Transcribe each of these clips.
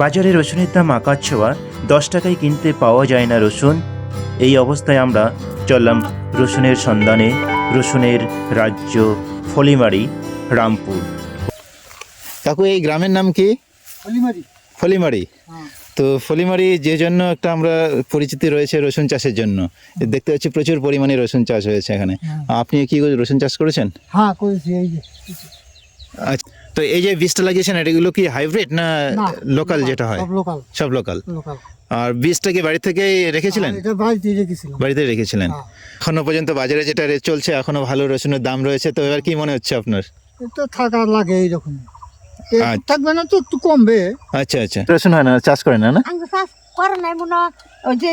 বাজারে রসুনের দাম আকাশ ছোঁয়া দশ টাকায় কিনতে পাওয়া যায় না রসুন। এই অবস্থায় আমরা চললাম রসুনের সন্ধানে রসুনের রাজ্য ফলিমারি রামপুর। কাকু এই গ্রামের নাম কি? ফলিমারি। হ্যাঁ। তো ফলিমারি যে জন্য একটা আমরা পরিচিতি রয়েছে রসুন চাষের জন্য। দেখতে পাচ্ছি প্রচুর পরিমাণে রসুন চাষ হয়েছে এখানে। হ্যাঁ। আপনি কি রসুন চাষ করেছেন? হ্যাঁ করেছি এই যে। আচ্ছা। তো এই যে বীজটা লাগিয়েছেন এগুলো কি হাইব্রিড না না, লোকাল যেটা হয়? সব লোকাল সব লোকাল লোকাল আর বীজটা কি বাড়ি থেকে রেখেছিলেন? এটা বাড়িতে রেখেছিলেন। হ্যাঁ। এখনও পর্যন্ত বাজারে যেটা রেট চলছে এখনও ভালো রসুনের দাম রয়েছে তো এবার কি মনে হচ্ছে আপনার? এটা থাকা লাগে এইরকম। আচ্ছা। থাকবে না তো একটু কমবে। আচ্ছা আচ্ছা। রসুন হয় না চাষ করে না না? চাষ করে মনে হয় ওই যে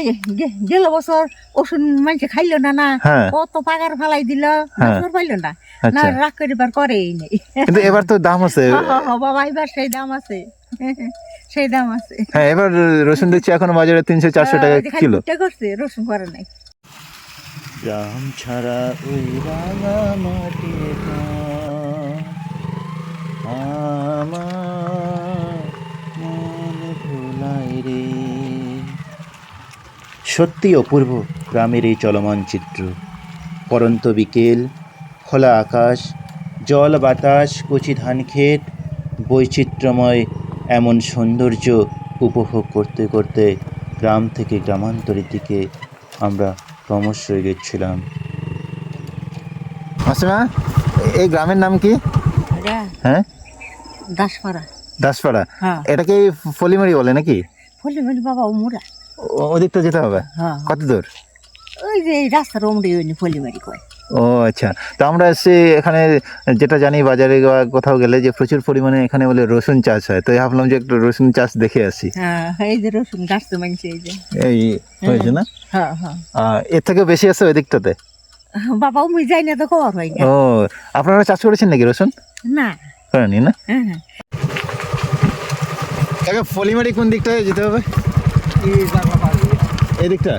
গেল বছর ওষুধ মানুষে খাইলো না না? হ্যাঁ। কত পাগার ফালাই দিল হ্যাঁ। মানুষ পাইলো না। না আচ্ছা। রাগ করিবার করেই নেই। কিন্তু এবার তো দাম আছে। বাবা এবার সেই দাম আছে। সেই দাম আছে। হ্যাঁ এবার রসুন দেখছি এখন বাজারে তিনশো চারশো টাকা কিলো। করছে রসুন করে নাই। রাম ছাড়া ওই রাঙা মাটির আমার মন ভোলায় রে। সত্যি অপূর্ব গ্রামের এই চলমান চিত্র। পরন্ত বিকেল খোলা আকাশ জল বাতাস কচি ধান ক্ষেত বৈচিত্র্যময় এমন সৌন্দর্য উপভোগ করতে করতে গ্রাম থেকে গ্রামান্তরের দিকে আমরা ক্রমশ এগোচ্ছিলাম। মাসিমা এই গ্রামের নাম কি? হ্যাঁ? দাসপাড়া। দাসপাড়া। হ্যাঁ। এটাকে ফলিমারি বলে নাকি? বলি বাবা মুরা ও- ওদিকটা যেতে হবে? হ্যাঁ। কত দূর? ওই যে এই রাস্তার ওমরে ওই ফলিমারি কয়। ও আচ্ছা। তো আমরা এসে এখানে যেটা জানি বাজারে বা কোথাও গেলে যে প্রচুর পরিমাণে এখানে বলে রসুন চাষ হয়। তো ভাবলাম যে একটু রসুন চাষ দেখে আসি। হ্যাঁ এই যে রসুন গাছ তো মানছে এই যে। এই হয়েছে না? হ্যাঁ হ্যাঁ। এর থেকে বেশি আছে ওই দিকটাতে বাবা উমি যাই না তো খবর হয় ও আপনারা চাষ করেছেন নাকি রসুন? না। করেনি না? হ্যাঁ হ্যাঁ। ফলিমারি কোন দিকটায় যেতে হবে? এই জায়গা পাবে দিকটা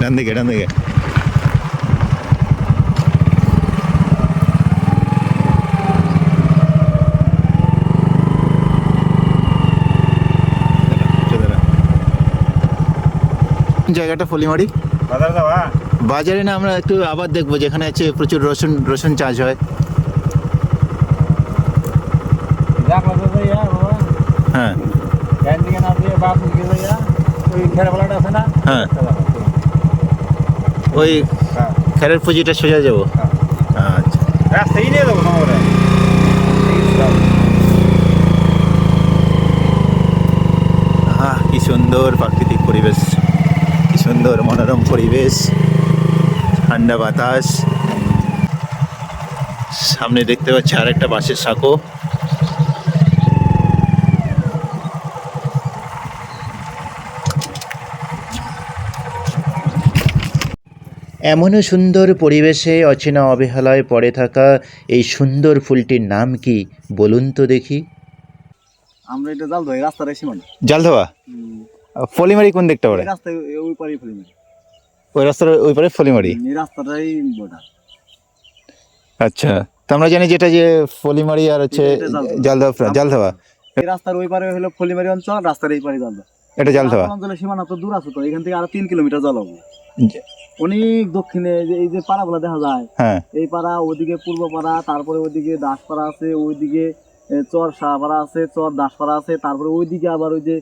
ডান দিকে ডান দিকে। জায়গাটা ফলিমারি। বাজারে না আমরা একটু আবার দেখব যেখানে আছে প্রচুর রসুন রসুন চাষ হয়। হ্যাঁ। হ্যাঁ। ওই খেরের পুঁজিটা সোজা যাব। আচ্ছা। আহ কি সুন্দর প্রাকৃতিক পরিবেশ। কি সুন্দর মনোরম পরিবেশ। ঠান্ডা বাতাস। সামনে দেখতে পাচ্ছি আর একটা বাসের সাঁকো। এমনও সুন্দর পরিবেশে অচেনা অবহেলায় পড়ে থাকা এই সুন্দর ফুলটির নাম কি বলুন তো দেখি। আমরা এটা জাল ধরি রাস্তার সীমানা জালধোয়া ফলিমারি কোন দিকটা পড়ে? এই রাস্তায় ওই পারে ফেলি ওই রাস্তার ওই পারে ফলিমারি? এই রাস্তাটাই বর্ডার। আচ্ছা তো আমরা জানি যেটা যে ফলিমারি আর হচ্ছে। জালধোয়া জালধোয়া এই রাস্তার ওই পারে হলো ফলিমারি অঞ্চল রাস্তার এই পারে জাল এটা জাল জালধোয়া অঞ্চলের সীমানা তো দূর আছে তো এখান থেকে আরও তিন কিলোমিটার জল হবে। অনেক দক্ষিণে যে এই যে পাড়াগুলো দেখা যায় হ্যাঁ। এই পাড়া ওদিকে পূর্ব পাড়া তারপরে ওইদিকে দাসপাড়া আছে ওইদিকে চর শাহপাড়া আছে চর দাসপাড়া আছে তারপরে ওইদিকে আবার ওই যে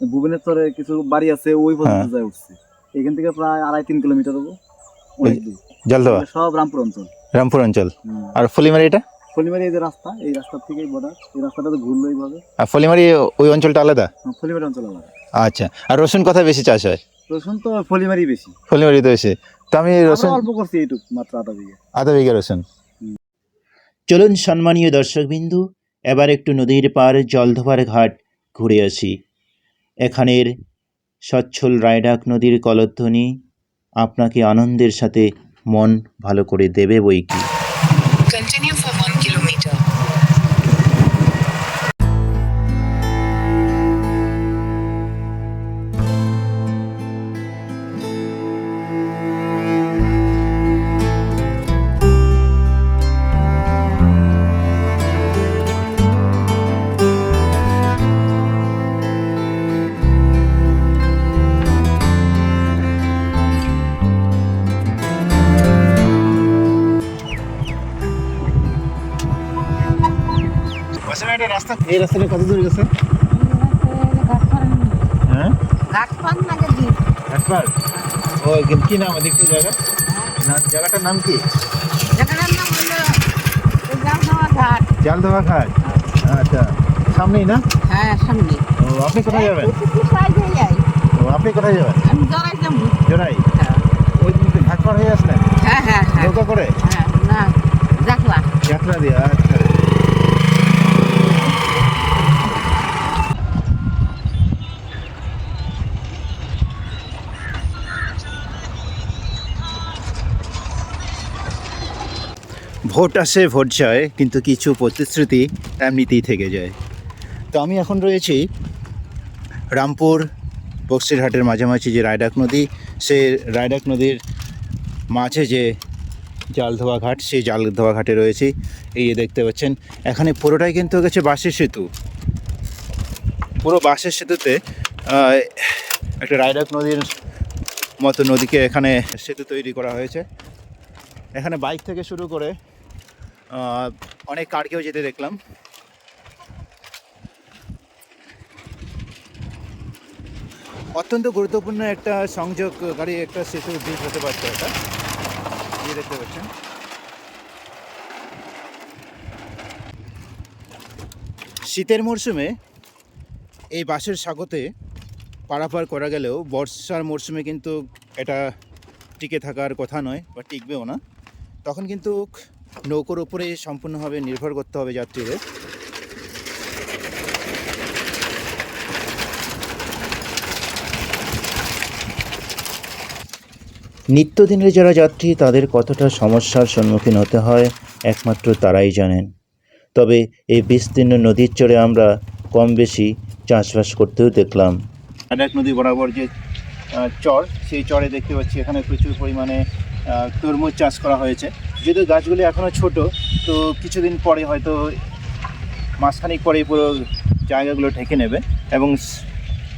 ভুবনেশ্বরের কিছু বাড়ি আছে ওই পর্যন্ত হ্যাঁ। যায় উঠছে। এখান থেকে প্রায় আড়াই তিন কিলোমিটার হব। অনেক সব রামপুর অঞ্চল। রামপুর অঞ্চল। আর ফলিমারি এটা? ফলিমারি এই যে রাস্তা এই রাস্তা থেকেই বর্ডার এই রাস্তাটা তো ঘুরলো এইভাবে আর ফলিমারি ওই অঞ্চলটা আলাদা? হ্যাঁ, ফলিমারি অঞ্চল আলাদা। আচ্ছা। আর রসুন কোথায় বেশি চাষ হয়? রসুন তো ফলিমারি বেশি। ফলিমারি তো বেশি। তো আমি রসুন অল্প করছি এইটুক মাত্র আধা বিঘা। আধা বিঘা রসুন। চলুন সম্মানীয় দর্শকবিন্দু এবার একটু নদীর পার জলধোয়ার ঘাট ঘুরে আসি। এখানের সচ্ছল রায়ডাক নদীর কলধ্বনি আপনাকে আনন্দের সাথে মন ভালো করে দেবে বই কি এই রাস্তাটা কত দূর গেছে? হ্যাঁ? ঘাট পান ঘাটপাড় ও কি- নাম ওদিকটা জায়গা? জায়গাটার নাম কি? ঘাট জালদোয়া ঘাট আচ্ছা সামনেই না? হ্যাঁ সামনে ও আপনি কোথায় যাবেন? সাইডে ও আপনি কোথায় যাবেন? আমি জড়াই? যাব জোড়াই ওই দিন তো ঘাটপাড় হয়ে আসলেন? হ্যাঁ হ্যাঁ হ্যাঁ। নৌকা করে? হ্যাঁ না দেখলা যাত্রা দিয়ে আচ্ছা। ভোট আসে, ভোট যায়, কিন্তু কিছু প্রতিশ্রুতি এমনিতেই থেকে যায়। তো আমি এখন রয়েছি রামপুর, বক্সিরহাটের মাঝামাঝি যে রায়ডাক নদী, সে রায়ডাক নদীর মাঝে যে জালধোয়া ঘাট, সেই জালধোয়া ঘাটে রয়েছি। এই দেখতে পাচ্ছেন, এখানে পুরোটাই কিন্তু গেছে বাঁশের সেতু। পুরো বাঁশের সেতুতে একটা রায়ডাক নদীর মতো নদীকে এখানে সেতু তৈরি করা হয়েছে। এখানে বাইক থেকে শুরু করে অনেক কারকেও যেতে দেখলাম। অত্যন্ত গুরুত্বপূর্ণ একটা সংযোগ সংযোগকারী একটা সেতু ব্রিজ হতে পারছে এটা। এই দেখতে পাচ্ছেন। শীতের মরশুমে এই বাসের স্বাগতে পারাপার করা গেলেও বর্ষার মরশুমে কিন্তু এটা টিকে থাকার কথা নয় বা টিকবেও না। তখন কিন্তু নৌকোর উপরে সম্পূর্ণভাবে নির্ভর করতে হবে যাত্রীদের। নিত্যদিনের যারা যাত্রী, তাদের কতটা সমস্যার সম্মুখীন হতে হয় একমাত্র তারাই জানেন। তবে এই বিস্তীর্ণ নদীর চরে আমরা কম বেশি চাষবাস করতেও দেখলাম। এক নদী বরাবর যে চর, সেই চরে দেখতে পাচ্ছি এখানে প্রচুর পরিমাণে তরমুজ চাষ করা হয়েছে। যদিও গাছগুলি এখনও ছোট, তো কিছুদিন পরে হয়তো মাসখানিক পরেই পুরো জায়গাগুলো ঢেকে নেবে এবং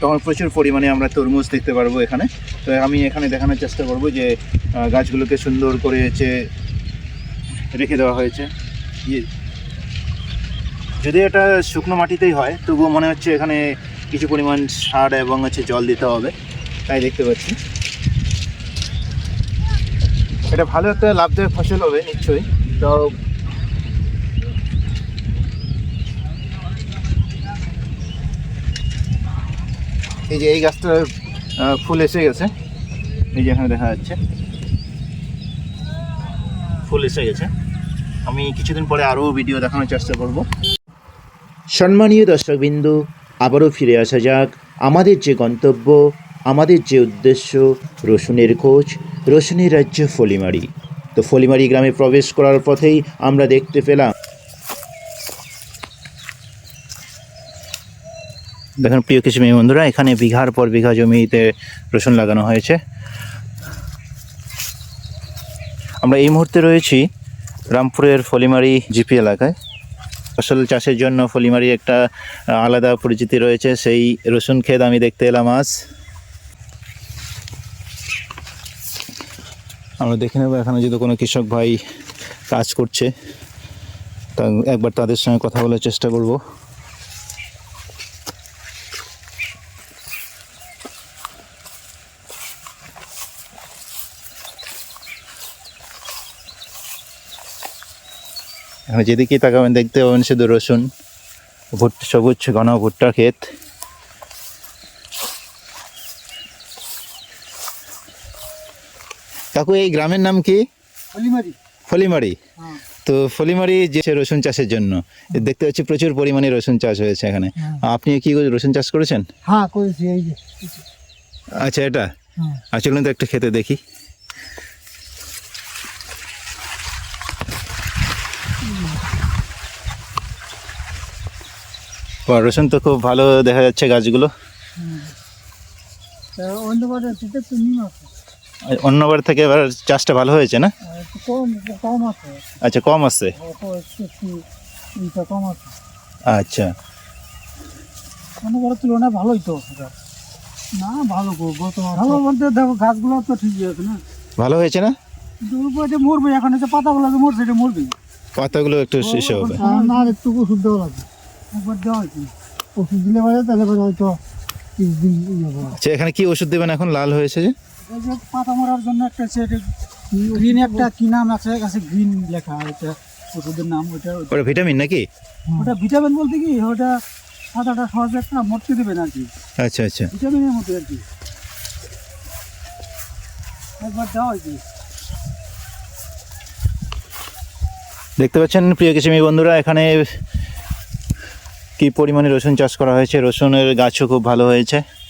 তখন প্রচুর পরিমাণে আমরা তরমুজ দেখতে পারব এখানে। তো আমি এখানে দেখানোর চেষ্টা করব যে গাছগুলোকে সুন্দর করে হচ্ছে রেখে দেওয়া হয়েছে। ইয়ে। যদি এটা শুকনো মাটিতেই হয়, তবুও মনে হচ্ছে এখানে কিছু পরিমাণ সার এবং হচ্ছে জল দিতে হবে, তাই দেখতে পাচ্ছি। এটা ভালো একটা লাভদায়ক ফসল হবে নিশ্চয়ই। তো এই যে এই গাছটার আহ, ফুল এসে গেছে। এই যে এখানে দেখা যাচ্ছে। ফুল এসে গেছে। আমি কিছুদিন পরে আরও ভিডিও দেখানোর চেষ্টা করব। সম্মানীয় দর্শকবিন্দু আবারও ফিরে আসা যাক আমাদের যে গন্তব্য আমাদের যে উদ্দেশ্য রসুনের খোঁজ। রসুনের রাজ্য ফলিমারি। তো ফলিমারি গ্রামে প্রবেশ করার পথেই আমরা দেখতে পেলাম। দেখুন, প্রিয় কৃষি বন্ধুরা, এখানে বিঘার পর বিঘা জমিতে রসুন লাগানো হয়েছে। আমরা এই মুহূর্তে রয়েছি রামপুরের ফলিমারি জিপি এলাকায়। ফসল চাষের জন্য ফলিমারি একটা আলাদা পরিচিতি রয়েছে, সেই রসুন ক্ষেত আমি দেখতে এলাম আজ। আমরা দেখে নেব। এখানে যদি কোনো কৃষক ভাই কাজ করছে, তা একবার তাদের সঙ্গে কথা বলার চেষ্টা করব। যেদিকেই তাকাবেন, দেখতে পাবেন শুধু রসুন ভুট সবুজ ঘন ভুট্টার ক্ষেত। কাকু এই গ্রামের নাম কি? ফলিমারি। হ্যাঁ। তো ফলিমারি যে রসুন চাষের জন্য দেখতে পাচ্ছি প্রচুর পরিমাণে রসুন চাষ হয়েছে এখানে। হ্যাঁ। আপনি কি রসুন চাষ করেছেন? হ্যাঁ করেছি এই যে। আচ্ছা এটা? চলুন তো একটা খেতে দেখি। রসুন তো খুব ভালো দেখা যাচ্ছে গাছগুলো। অন্যবার থেকে এবার চাষটা ভালো হয়েছে না? কম কম আছে। আচ্ছা কম একটু ইটা কম আছে। আচ্ছা। অন্য বারের তুলনায় ভালোই তো না ভালো ভালো বলতে দেখো গাছগুলো তো ঠিকই আছে না? ভালো হয়েছে না? মরবে এখন যে পাতাগুলো যে মরছে এটা মরবে। পাতাগুলো একটু শেষ হবে। না একটু ওষুধ দেওয়া লাগবে। একবার দেওয়া হয়তো ওষুধ দিলে পারে তাহলে হয়তো ইয়ে। আচ্ছা এখানে কি ওষুধ দেবেন এখন? লাল হয়েছে যে? এই যে পাতা মরার জন্য একটা সেট গ্রিন একটা কি নাম আছে? আছে গ্রিন লেখা এটা ওষুধের নাম ওটা ওটা ভিটামিন নাকি? ওটা ভিটামিন বলতে কি ওটা পাতাটা সহজে একটা মরতে দেবে না আর কি। আচ্ছা আচ্ছা। ভিটামিনের মতো আর কি। একবার দেওয়া হয়তো দেখতে পাচ্ছেন প্রিয় কৃষিমী বন্ধুরা এখানে কি পরিমাণে রসুন চাষ করা হয়েছে? রসুনের গাছও খুব ভালো হয়েছে। আর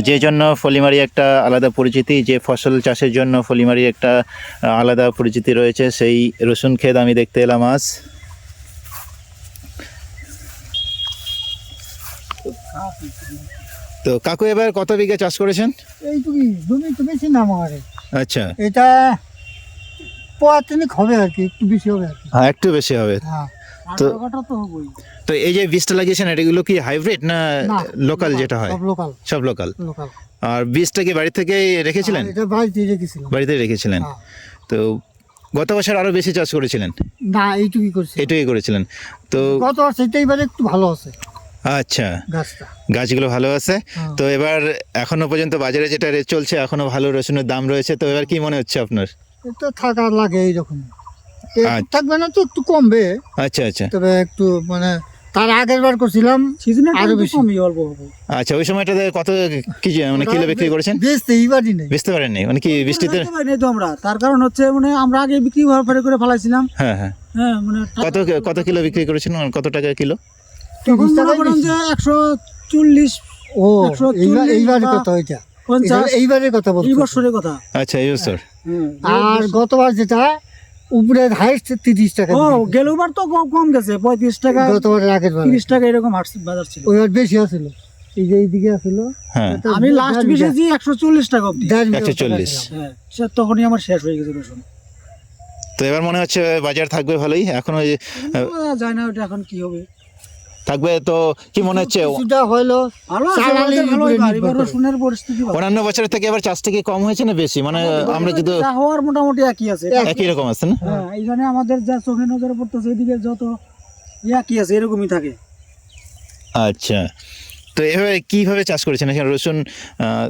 যে জন্য ফলিমারি একটা আলাদা পরিচিতি যে ফসল চাষের জন্য ফলিমারি একটা আলাদা পরিচিতি রয়েছে সেই রসুন ক্ষেত আমি দেখতে এলাম আজ। তো কাকু এবার কত বিঘা চাষ করেছেন? এইটুকুই জমি তো বেশি নাম আমারে। আচ্ছা। এটা পঁয়াত্তরিক হবে আর কি একটু বেশি হবে আর কি। হ্যাঁ একটু বেশি হবে। হ্যাঁ। তো- তো এই যে বীজটা লাগিয়েছেন এগুলো কি হাইব্রিড না লোকাল যেটা হয়? সব লোকাল সব লোকাল লোকাল আর বীজটা কি বাড়ি থেকে রেখেছিলেন? এটা বাড়িতে রেখেছিলাম। বাড়িতে রেখেছিলেন। হ্যাঁ। তো গত বছর আরও বেশি চাষ করেছিলেন? না এইটুকুই করছি এটাই করেছিলেন। তো গত বছর সেটাই এবারে একটু ভালো আছে। আচ্ছা। গাছগুলো ভালো আছে। হ্যাঁ। তো এবার এখনও পর্যন্ত বাজারে যেটা রেট চলছে এখনও ভালো রসুনের দাম রয়েছে। তো এবার কি মনে হচ্ছে আপনার? একটু থাকা লাগে এইরকম। থাকবে না তো একটু কমবে। আচ্ছা আচ্ছা। তবে একটু মানে তার আগের বার করছিলাম আরও বেশি। কমই অল্প আচ্ছা ওই সময়টাতে কত কি মানে কিলো বিক্রি করেছেন? বেচতে এইবারই নেই। বুঝতে পারেননি মানে কি বৃষ্টিতে? নেই তো আমরা। তার কারণ হচ্ছে মানে আমরা আগে বিক্রি ফেরে করে ফেলাইছিলাম। হ্যাঁ হ্যাঁ। হ্যাঁ মানে কত কত কিলো বিক্রি করেছেন? কত টাকা কিলো? তখন মনে করেন যে একশো চল্লিশ ও একশো এইবার চল্লিশ এইবারের কথা ওইটা। কথা এই বলছি। বছরের কথা। আচ্ছা এই বছর। হ্যাঁ। আর গতবার যেটা উপরে হাইস্ট তিরিশ টাকা ও। গেলবার তো কম গেছে পঁয়ত্রিশ টাকা আগের তিরিশ টাকা এরকম বাজার ছিল। ওই বেশি আছিল। এই যে এইদিকে আছিল। হ্যাঁ। আমি লাস্ট বেচেছি একশো চল্লিশ টাকা অব্দি একশো চল্লিশ। হ্যাঁ সে তখনই আমার শেষ হয়ে গেছে রসুন তো এবার মনে হচ্ছে বাজার থাকবে ভালোই। এখন ওই জানি যায় না ওটা এখন কি হবে? থাকবে তো কি মনে হচ্ছে? কিছুটা। রসুনের পরিস্থিতি অন্যান্য বছরের থেকে এবার চাষটা কি কম হয়েছে না বেশি? মানে আমরা যদি হওয়ার মোটামুটি একই আছে। একই রকম আছে না? হ্যাঁ এইখানে আমাদের যা চোখে নজরে পড়তেছে এদিকে যত একই আছে এরকমই থাকে। আচ্ছা। তো এভাবে কীভাবে চাষ করেছেন? এখানে রসুন আহ,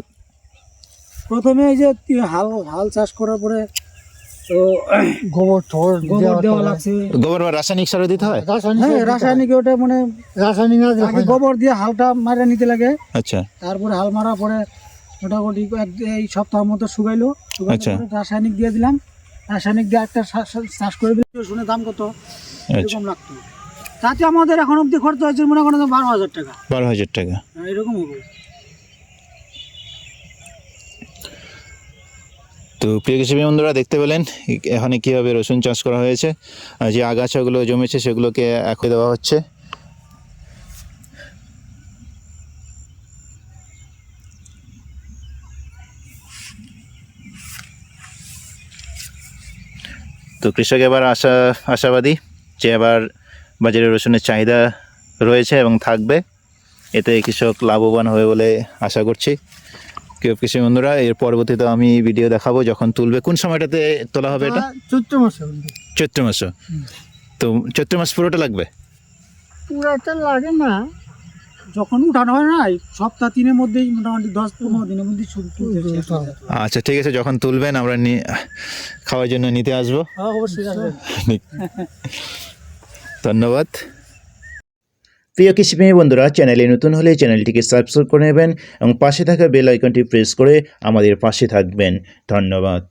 প্রথমে এই যে হাল হাল চাষ করার পরে তো গোবর ঠোর গোবর দেওয়া লাগছে। গোবর বা রাসায়নিক সার দিতে হয়? রাসায়নিক সার দিতে। রাসায়নিক ওটা মানে রাসায়নিক আগে গোবর দিয়ে হালটা মারা নিতে লাগে। আচ্ছা। তারপরে হাল মারার পরে মোটামুটি এই সপ্তাহ মতো শুকাইলো। আচ্ছা। রাসায়নিক দিয়ে দিলাম। রাসায়নিক দিয়ে একটা চাষ করে দিলাম শুনে দাম কত? আচ্ছা। এরকম লাগতো। তাতে আমাদের এখন অব্দি খরচ হয়েছে মনে করেন বারো হাজার টাকা। বারো হাজার টাকা। হ্যাঁ, এরকম হবে। তো প্রিয় কৃষি বন্ধুরা, দেখতে পেলেন এখানে কীভাবে রসুন চাষ করা হয়েছে যে আগাছাগুলো জমেছে সেগুলোকে একে দেওয়া হচ্ছে। তো কৃষক এবার আশা, আশাবাদী যে এবার বাজারে রসুনের চাহিদা রয়েছে এবং থাকবে, এতে কৃষক লাভবান হবে বলে আশা করছি। কৃষি বন্ধুরা এর পরবর্তীতে আমি ভিডিও দেখাবো যখন তুলবে। কোন সময়টাতে তোলা হবে এটা? চৈত্র মাসে চৈত্র মাস। তো চৈত্র মাস পুরোটা লাগবে? পুরাটা লাগে না। যখন উঠানো হয় না সপ্তাহ তিনের মধ্যেই মোটামুটি দশ পনেরো দিনের হয়ে যায়। আচ্ছা ঠিক আছে। যখন তুলবেন আমরা নি- খাওয়ার জন্য নিতে আসব। হ্যাঁ অবশ্যই ধন্যবাদ। প্রিয় কৃষিপ্রেমী বন্ধুরা, চ্যানেলে নতুন হলে চ্যানেলটিকে সাবস্ক্রাইব করে নেবেন এবং পাশে থাকা বেল আইকনটি প্রেস করে আমাদের পাশে থাকবেন। ধন্যবাদ।